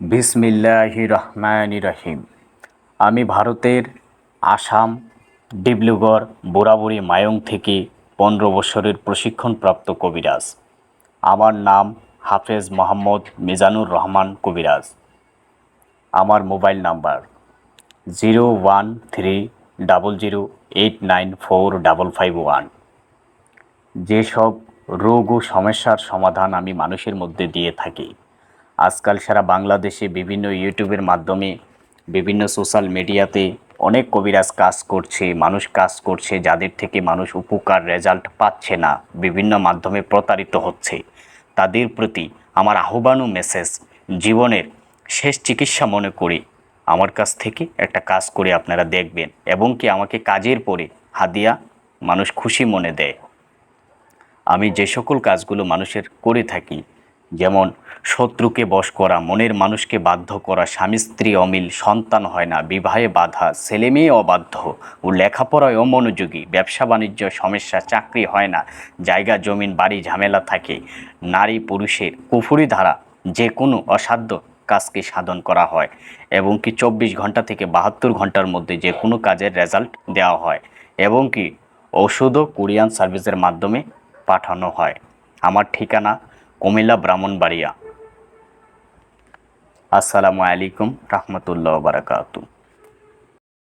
বিসমিল্লাহ রহমান রহিম। আমি ভারতের আসাম, ডিব্রুগড় বোরাবুরি মায়ং থেকে পনেরো বছরের প্রশিক্ষণপ্রাপ্ত কবিরাজ। আমার নাম হাফেজ মোহাম্মদ মিজানুর রহমান কবিরাজ। আমার mobile number zero one three double zero eight nine four double five one. যেসব রোগ ও সমস্যার সমাধান আমি মানুষের মধ্যে দিয়ে থাকি আজকাল সারা বাংলাদেশে বিভিন্ন ইউটিউবের মাধ্যমে বিভিন্ন সোশ্যাল মিডিয়াতে অনেক কবিরাজ কাজ করছে, মানুষ কাজ করছে যাদের থেকে মানুষ উপকার রেজাল্ট পাচ্ছে না, বিভিন্ন মাধ্যমে প্রতারিত হচ্ছে। তাদের প্রতি আমার আহ্বান ও মেসেজ জীবনের শেষ চিকিৎসা মনে করি আমার কাছ থেকে একটা কাজ করে আপনারা দেখবেন এবং কি আমাকে কাজের পরে হাদিয়া মানুষ খুশি মনে দেয়। আমি যে সকল কাজগুলো মানুষের করে থাকি যেমন, শত্রুকে বশ করা, মনের মানুষকে বাধ্য করা, স্বামী, স্ত্রী অমিল, সন্তান হয় না, বিবাহে বাধা ছেলে মেয়ে অবাধ্য ও লেখাপড়ায় অমনোযোগী, ব্যবসা, বাণিজ্য, সমস্যা, চাকরি হয় না, জায়গা, জমিন, বাড়ি, ঝামেলা থাকে, নারী, পুরুষের কুফুরি ধারা যে কোনো অসাধ্য কাজকে সাধন করা হয় এবং কি চব্বিশ ঘণ্টা থেকে বাহাত্তর ঘণ্টার মধ্যে যে কোনো কাজের রেজাল্ট দেওয়া হয় এবং কি ওষুধও কুরিয়ান সার্ভিসের মাধ্যমে পাঠানো হয়। আমার ঠিকানা কুমিল্লা ব্রাহ্মণবাড়িয়া। আসসালামু আলাইকুম রহমতুল্লাহ বারাকাতু